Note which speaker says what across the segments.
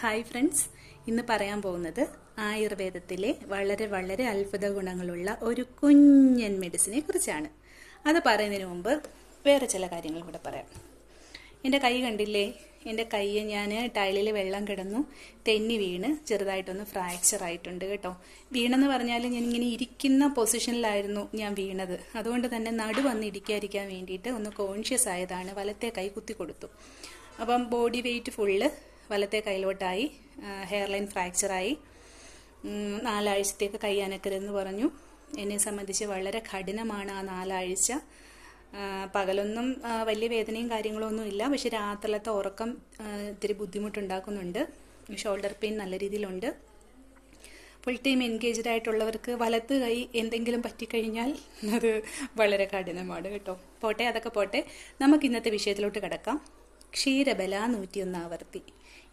Speaker 1: Hi friends. ഇന്ന് പറയാൻ പോകുന്നത് ആയുർവേദത്തിലെ വളരെ വളരെ അത്ഭുത ഗുണങ്ങളുള്ള ഒരു കുഞ്ഞൻ മെഡിസിനെ കുറിച്ചാണ്. അത് പറയുന്നതിന് മുമ്പ് വേറെ ചില കാര്യങ്ങൾ കൂടെ പറയാം. എന്റെ കൈ കണ്ടില്ലേ? എന്റെ കൈയെ ഞാൻ ടൈലിൽ വെള്ളം കിടന്നു തെന്നി വീണ് ചെറുതായിട്ടൊന്ന് ഫ്രാക്ചർ ആയിട്ടുണ്ട് കേട്ടോ. വീണെന്ന് പറഞ്ഞാൽ ഞാൻ ഇങ്ങനെ ഇരിക്കുന്ന പൊസിഷനിലായിരുന്നു ഞാൻ വീണത്. അതുകൊണ്ട് തന്നെ നടു വന്ന് ഇടിക്കാതിരിക്കാൻ വേണ്ടിയിട്ട് ഒന്ന് കോൺഷ്യസ് ആയതാണ്. വലത്തെ കൈ കുത്തി കൊടുത്തു. അപ്പം ബോഡി വെയിറ്റ് ഫുള്ള് വലത്തെ കൈലോട്ടായി ഹെയർ ലൈൻ ഫ്രാക്ചറായി നാലാഴ്ചത്തേക്ക് കൈ അനക്കരുതെന്ന് പറഞ്ഞു. എന്നെ സംബന്ധിച്ച് വളരെ കഠിനമാണ് ആ നാലാഴ്ച. പകലൊന്നും വലിയ വേദനയും കാര്യങ്ങളൊന്നും ഇല്ല. പക്ഷെ രാത്രിലത്തെ ഉറക്കം ഇത്തിരി ബുദ്ധിമുട്ടുണ്ടാക്കുന്നുണ്ട്. ഷോൾഡർ പെയിൻ നല്ല രീതിയിലുണ്ട്. ഫുൾ ടൈം എൻഗേജ്ഡ് ആയിട്ടുള്ളവർക്ക് വലത്ത് കൈ എന്തെങ്കിലും പറ്റിക്കഴിഞ്ഞാൽ അത് വളരെ കഠിനമാണ് കേട്ടോ. പോട്ടെ അതൊക്കെ പോട്ടെ. നമുക്ക് ഇന്നത്തെ വിഷയത്തിലോട്ട് കിടക്കാം. ക്ഷീരബല നൂറ്റിയൊന്ന് ആവർത്തി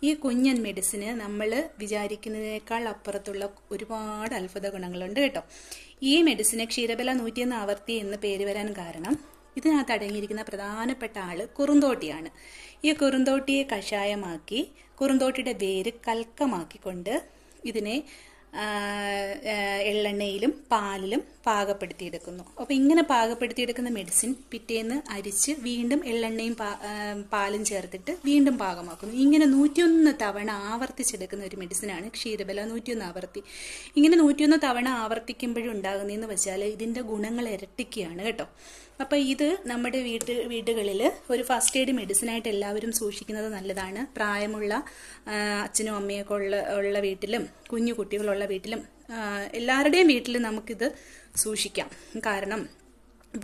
Speaker 1: ഈ കുഞ്ഞൻ മെഡിസിന് നമ്മൾ വിചാരിക്കുന്നതിനേക്കാൾ അപ്പുറത്തുള്ള ഒരുപാട് അത്ഭുത ഗുണങ്ങളുണ്ട് കേട്ടോ. ഈ മെഡിസിന് ക്ഷീരബല നൂറ്റിയൊന്ന് ആവർത്തി എന്ന് പേര് വരാൻ കാരണം ഇതിനകത്ത് അടങ്ങിയിരിക്കുന്ന പ്രധാനപ്പെട്ട ആൾ കുറുന്തോട്ടിയാണ്. ഈ കുറുന്തോട്ടിയെ കഷായമാക്കി കുറുന്തോട്ടിയുടെ വേര് കൽക്കമാക്കിക്കൊണ്ട് ഇതിനെ എള്ളെണ്ണയിലും പാലിലും പാകപ്പെടുത്തിയെടുക്കുന്നു. അപ്പോൾ ഇങ്ങനെ പാകപ്പെടുത്തിയെടുക്കുന്ന മെഡിസിൻ പിറ്റേന്ന് അരിച്ച് വീണ്ടും എള്ളെണ്ണയും പാലും ചേർത്തിട്ട് വീണ്ടും പാകമാക്കുന്നു. ഇങ്ങനെ നൂറ്റിയൊന്ന് തവണ ആവർത്തിച്ചെടുക്കുന്ന ഒരു മെഡിസിനാണ് ക്ഷീരബല നൂറ്റിയൊന്ന് ആവർത്തി. ഇങ്ങനെ നൂറ്റിയൊന്ന് തവണ ആവർത്തിക്കുമ്പോഴും ഉണ്ടാകുന്നതെന്ന് വെച്ചാൽ ഇതിന്റെ ഗുണങ്ങൾ ഇരട്ടിക്കുകയാണ് കേട്ടോ. അപ്പോൾ ഇത് നമ്മുടെ വീട്ട് വീടുകളിൽ ഒരു ഫസ്റ്റ് എയ്ഡ് മെഡിസിനായിട്ട് എല്ലാവരും സൂക്ഷിക്കുന്നത് നല്ലതാണ്. പ്രായമുള്ള അച്ഛനും അമ്മയൊക്കെ ഉള്ള ഉള്ള വീട്ടിലും കുഞ്ഞു കുട്ടികളുള്ള വീട്ടിലും എല്ലാവരുടെയും വീട്ടിൽ നമുക്കിത് സൂക്ഷിക്കാം. കാരണം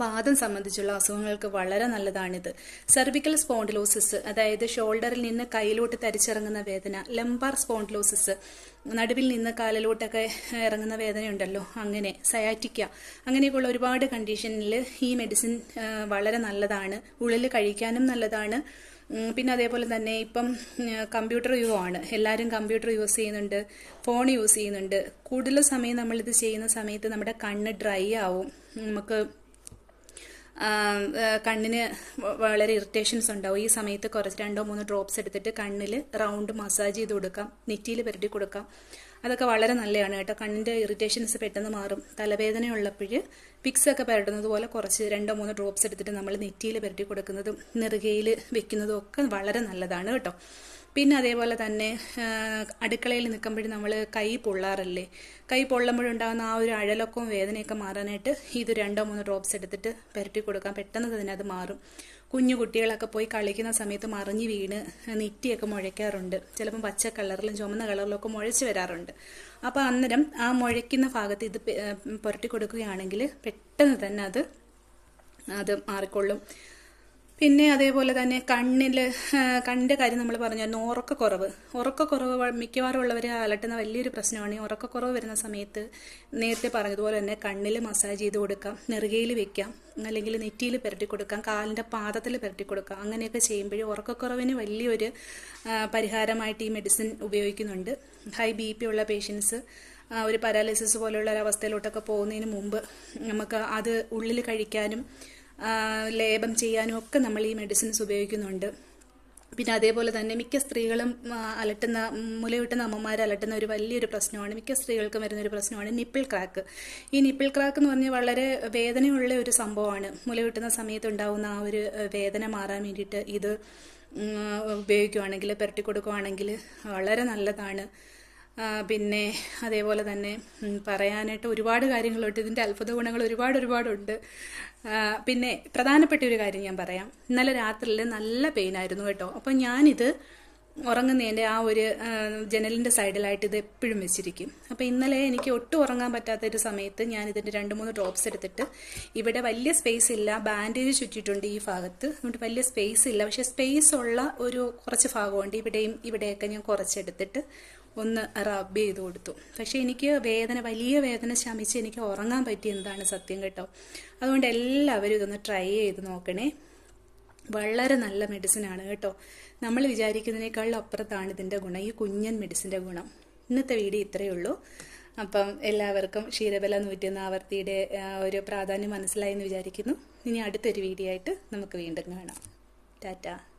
Speaker 1: വാദം സംബന്ധിച്ചുള്ള അസുഖങ്ങൾക്ക് വളരെ നല്ലതാണിത്. സെർവിക്കൽ സ്പോണ്ടിലോസിസ് അതായത് ഷോൾഡറിൽ നിന്ന് കയ്യിലോട്ട് തരിച്ചിറങ്ങുന്ന വേദന ലംബാർ സ്പോണ്ടിലോസിസ് നടുവിൽ നിന്ന് കാലിലോട്ടൊക്കെ ഇറങ്ങുന്ന വേദനയുണ്ടല്ലോ അങ്ങനെ സയാറ്റിക്ക അങ്ങനെയൊക്കെയുള്ള ഒരുപാട് കണ്ടീഷനിൽ ഈ മെഡിസിൻ വളരെ നല്ലതാണ്. ഉള്ളിൽ കഴിക്കാനും നല്ലതാണ്. പിന്നെ അതേപോലെ തന്നെ ഇപ്പം കമ്പ്യൂട്ടർ യുഗമാണ് എല്ലാവരും കമ്പ്യൂട്ടർ യൂസ് ചെയ്യുന്നുണ്ട് ഫോൺ യൂസ് ചെയ്യുന്നുണ്ട്. കൂടുതൽ സമയം നമ്മളിത് ചെയ്യുന്ന സമയത്ത് നമ്മുടെ കണ്ണ് ഡ്രൈ ആവും. നമുക്ക് കണ്ണിന് വളരെ ഇറിറ്റേഷൻസ് ഉണ്ടാവും. ഈ സമയത്ത് കുറച്ച് രണ്ടോ മൂന്നോ ഡ്രോപ്സ് എടുത്തിട്ട് കണ്ണിൽ റൗണ്ട് മസാജ് ചെയ്ത് കൊടുക്കാം. നെറ്റിയിൽ പുരട്ടി കൊടുക്കാം. അതൊക്കെ വളരെ നല്ലതാണ് കേട്ടോ. കണ്ണിന്റെ ഇറിറ്റേഷൻസ് പെട്ടെന്ന് മാറും. തലവേദന ഉള്ളപ്പോൾ പിക്സ് ഒക്കെ പുരട്ടുന്നത് പോലെ കുറച്ച് രണ്ടോ മൂന്നോ ഡ്രോപ്സ് എടുത്തിട്ട് നമ്മൾ നെറ്റിയിൽ പുരട്ടി കൊടുക്കുന്നതും നെറുകയിൽ വെക്കുന്നതും ഒക്കെ വളരെ നല്ലതാണ് കേട്ടോ. പിന്നെ അതേപോലെ തന്നെ അടുക്കളയിൽ നിൽക്കുമ്പോഴും നമ്മൾ കൈ പൊള്ളാറല്ലേ? കൈ പൊള്ളുമ്പോഴുണ്ടാകുന്ന ആ ഒരു അഴലൊക്കവും വേദനയൊക്കെ മാറാനായിട്ട് ഇത് രണ്ടോ മൂന്നോ ഡ്രോപ്സ് എടുത്തിട്ട് പുരട്ടി കൊടുക്കാം. പെട്ടെന്ന് തന്നെ അത് മാറും. കുഞ്ഞു കുട്ടികളൊക്കെ പോയി കളിക്കുന്ന സമയത്ത് മറിഞ്ഞ് വീണ് നെറ്റിയൊക്കെ മുഴയ്ക്കാറുണ്ട്. ചിലപ്പം പച്ച കളറിലും ചുമന്ന കളറിലും ഒക്കെ മുഴച്ച് വരാറുണ്ട്. അപ്പോൾ അന്നേരം ആ മുഴയ്ക്കുന്ന ഭാഗത്ത് ഇത് പുരട്ടി കൊടുക്കുകയാണെങ്കിൽ പെട്ടെന്ന് തന്നെ അത് അത് മാറിക്കൊള്ളും. പിന്നെ അതേപോലെ തന്നെ കണ്ണിൽ കണ്ണിന്റെ കാര്യം നമ്മൾ പറഞ്ഞു പറഞ്ഞായിരുന്നു ഉറക്കക്കുറവ്. ഉറക്കക്കുറവ് മിക്കവാറും ഉള്ളവരെ അലട്ടുന്ന വലിയൊരു പ്രശ്നമാണ്. ഈ ഉറക്കക്കുറവ് വരുന്ന സമയത്ത് നേരത്തെ പറഞ്ഞതുപോലെ തന്നെ കണ്ണിൽ മസാജ് ചെയ്ത് കൊടുക്കാം നെറുകയിൽ വെക്കാം അല്ലെങ്കിൽ നെറ്റിയിൽ പുരട്ടി കൊടുക്കാം കാലിന്റെ പാദത്തിൽ പുരട്ടി കൊടുക്കാം. അങ്ങനെയൊക്കെ ചെയ്യുമ്പോഴും ഉറക്കക്കുറവിന് വലിയൊരു പരിഹാരമായിട്ട് ഈ മെഡിസിൻ ഉപയോഗിക്കുന്നുണ്ട്. ഹൈ ബി പി ഉള്ള പേഷ്യൻസ് ഒരു പാരാലിസിസ് പോലുള്ള ഒരു അവസ്ഥയിലോട്ടൊക്കെ പോകുന്നതിന് മുമ്പ് നമുക്ക് അത് ഉള്ളിൽ കഴിക്കാനും ലേപം ചെയ്യാനും ഒക്കെ നമ്മൾ ഈ മെഡിസിൻസ് ഉപയോഗിക്കുന്നുണ്ട്. പിന്നെ അതേപോലെ തന്നെ മിക്ക സ്ത്രീകളും അലട്ടുന്ന മുലയൂട്ടുന്ന അമ്മമാർ അലട്ടുന്ന ഒരു വലിയൊരു പ്രശ്നമാണ്. മിക്ക സ്ത്രീകൾക്കും വരുന്ന ഒരു പ്രശ്നമാണ് നിപ്പിൾ ക്രാക്ക് ഈ നിപ്പിൾ ക്രാക്ക് എന്ന് പറഞ്ഞാൽ വളരെ വേദനയുള്ള ഒരു സംഭവമാണ്. മുലയൂട്ടുന്ന സമയത്ത് ഉണ്ടാകുന്ന ആ ഒരു വേദന മാറാൻ വേണ്ടിയിട്ട് ഇത് ഉപയോഗിക്കുകയാണെങ്കിൽ പുരട്ടി കൊടുക്കുവാണെങ്കിൽ വളരെ നല്ലതാണ്. പിന്നെ അതേപോലെ തന്നെ പറയാനായിട്ട് ഒരുപാട് കാര്യങ്ങളുണ്ട്. ഇതിന്റെ അത്ഭുത ഗുണങ്ങൾ ഒരുപാട് ഒരുപാടുണ്ട്. പിന്നെ പ്രധാനപ്പെട്ട ഒരു കാര്യം ഞാൻ പറയാം. ഇന്നലെ രാത്രിയിൽ നല്ല പെയിൻ ആയിരുന്നു കേട്ടോ. അപ്പം ഞാനിത് ഉറങ്ങുന്നതിന്റെ ആ ഒരു ജനലിന്റെ സൈഡിലായിട്ട് ഇത് എപ്പോഴും വെച്ചിരിക്കും. അപ്പോൾ ഇന്നലെ എനിക്ക് ഒട്ടും ഉറങ്ങാൻ പറ്റാത്ത ഒരു സമയത്ത് ഞാൻ ഇതിന്റെ രണ്ട് മൂന്ന് ഡ്രോപ്സ് എടുത്തിട്ട് ഇവിടെ വലിയ സ്പേസ് ഇല്ല. ബാൻഡേജ് ചുറ്റിയിട്ടുണ്ട് ഈ ഭാഗത്ത്. അതുകൊണ്ട് വലിയ സ്പേസ് ഇല്ല. പക്ഷേ സ്പേസ് ഉള്ള ഒരു കുറച്ച് ഭാഗമുണ്ട്. ഇവിടെയും ഇവിടെയൊക്കെ ഞാൻ കുറച്ചെടുത്തിട്ട് ഒന്ന് റബ് ചെയ്ത് കൊടുത്തു. പക്ഷേ എനിക്ക് വേദന വലിയ വേദന ശമിച്ച് എനിക്ക് ഉറങ്ങാൻ പറ്റിയെന്നതാണ് സത്യം കേട്ടോ. അതുകൊണ്ട് എല്ലാവരും ഇതൊന്ന് ട്രൈ ചെയ്ത് നോക്കണേ. വളരെ നല്ല മെഡിസിൻ ആണ് കേട്ടോ. നമ്മൾ വിചാരിക്കുന്നതിനേക്കാളും അപ്പുറത്താണ് ഇതിന്റെ ഗുണം ഈ കുഞ്ഞൻ മെഡിസിന്റെ ഗുണം. ഇന്നത്തെ വീഡിയോ ഇത്രയേ ഉള്ളൂ. അപ്പം എല്ലാവർക്കും ക്ഷീരബല നൂറ്റിയൊന്ന് ആവർത്തിയുടെ ഒരു പ്രാധാന്യം മനസ്സിലായെന്ന് വിചാരിക്കുന്നു. ഇനി അടുത്തൊരു വീഡിയോ ആയിട്ട് നമുക്ക് വീണ്ടും കാണാം. ടാറ്റ.